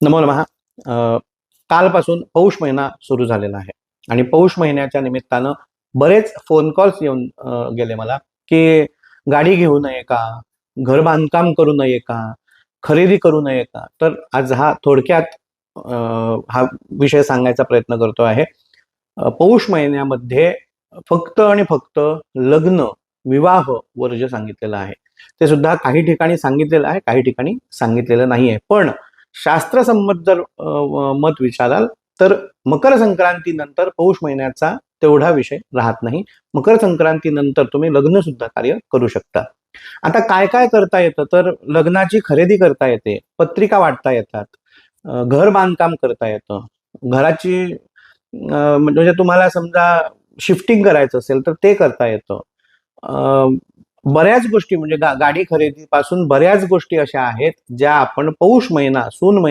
नमो नमः कालपासून पौष महिना सुरू झालेला आहे. आणि पौष महिन्याच्या निमित्तानं बरेच फोन कॉल्स येऊन गेले मला की गाडी घेऊ नये का? घर बांधकाम करू नये का? खरेदी करू नये का? तर आज हा थोडक्यात हा विषय सांगायचा प्रयत्न करतो आहे. पौष महिन्यामध्ये फक्त आणि फक्त लग्न विवाह वर्ज सांगितलेलं आहे. ते सुद्धा काही ठिकाणी सांगितलेलं आहे काही ठिकाणी सांगितलेलं नाही आहे पण शास्त्रसंमत जर मत विचाराल तर मकर संक्रांतीनंतर पौष महिन्याचा तेवढा विषय राहत नाही. मकर संक्रांतीनंतर तुम्ही लग्न सुद्धा कार्य करू शकता. आता काय काय करता येतं? तर लग्नाची खरेदी करता येते पत्रिका वाटता येतात घर बांधकाम करता येतं. घराची म्हणजे तुम्हाला समजा शिफ्टिंग करायचं असेल तर ते करता येतं. अ, बऱ्याच गोष्टी म्हणजे गा- गाडी खरेदीपासून बऱ्याच गोष्टी अशा आहेत ज्या आपण पौष महिना सून महिना